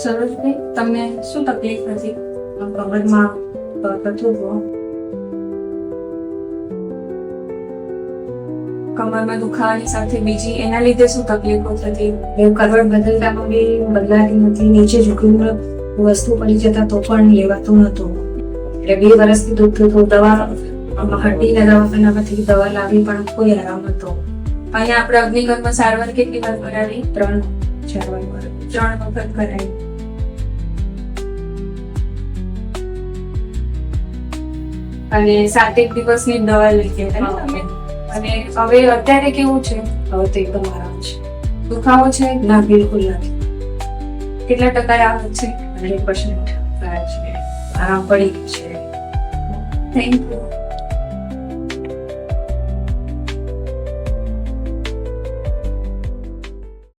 સરોજભાઈ તમને શું તકલીફ હતી કમરમાં હતું કમરમાં દુખાવાની સાથે બીજી એના લીધે શું તકલીફો થતી? એ કરવટ બદલતામાં બી બદલાતી નથી. નીચે ઝૂકીને વસ્તુ પડી જતા તો પણ લેવાતું નતું એટલે બે વર્ષથી દુઃખ થતું. દવા હડ્ડીના દવાખાનામાંથી દવા લાવી પણ કોઈ આરામ નતો અહીંયા આપણે અગ્નિકર્મ સારવાર કેટલી વાર કરાવી? ત્રણ. ચાર વાર ત્રણ વખત કરાવી અને સાતેક દિવસની દવા ગયા તમે. અને હવે અત્યારે કેવું છે? હવે તો એકદમ આરામ છે. દુખાવો છે? ના બિલકુલ નથી. કેટલા ટકા રાહત છે? હંડ્રેડ પર્સન્ટ આરામ પડી ગયું છે. Thank you